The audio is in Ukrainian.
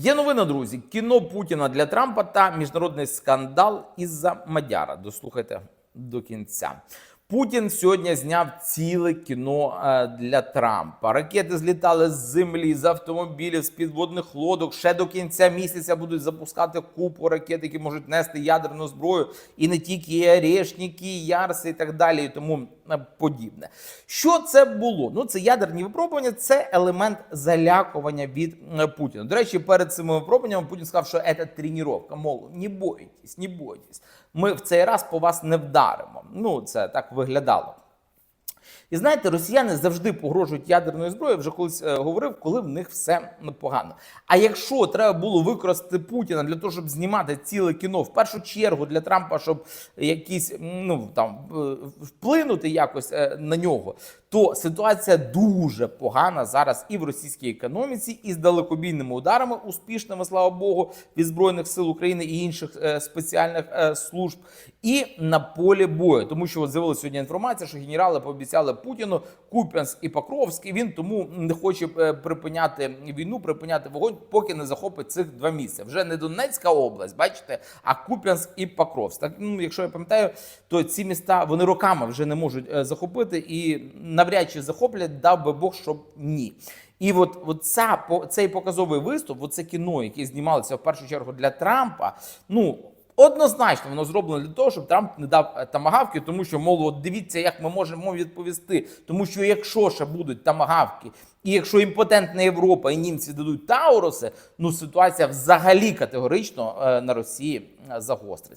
Є новина, друзі. Кіно Путіна для Трампа та міжнародний скандал із-за Мадяра. Дослухайте до кінця. Путін сьогодні зняв ціле кіно е, для Трампа. Ракети злітали з землі, з автомобілів, з підводних лодок. Ще до кінця місяця будуть запускати купу ракет, які можуть нести ядерну зброю, і не тільки і Орешники, і Ярси і так далі, і тому подібне. Що це було? Ну, це ядерні випробування, це елемент залякування від е, Путіна. До речі, перед цими випробуваннями Путін сказав, що це тренування. мол, не бойтесь, не бойтесь. Ми в цей раз по вас не вдаримо. Ну, це так виглядало. І знаєте, росіяни завжди погрожують ядерною зброєю. Вже колись е, говорив, коли в них все ну, погано. А якщо треба було використати Путіна для того, щоб знімати ціле кіно, в першу чергу для Трампа, щоб якісь ну там вплинути якось е, на нього, то ситуація дуже погана зараз і в російській економіці, і з далекобійними ударами, успішними, слава Богу, від збройних сил України і інших е, спеціальних е, служб, і на полі бою, тому що от з'явилася сьогодні інформація, що генерали пообіцяли Путіну Куп'янськ і Покровськ, він тому не хоче е, припиняти війну, припиняти вогонь, поки не захопить цих два місця. Вже не Донецька область, бачите, а Куп'янськ і Покровськ. Так, ну, якщо я пам'ятаю, то ці міста вони роками вже не можуть е, захопити і навряд чи захоплять, дав би Бог, щоб ні. І от, от ця, цей показовий виступ, оце кіно, яке знімалося в першу чергу для Трампа, ну. Однозначно воно зроблено для того, щоб Трамп не дав е, тамагавки, тому що мол, от дивіться, як ми можемо відповісти. Тому що якщо ще будуть тамагавки, і якщо імпотентна Європа і німці дадуть Тауруси, ну ситуація взагалі категорично е, на Росії е, загостриться.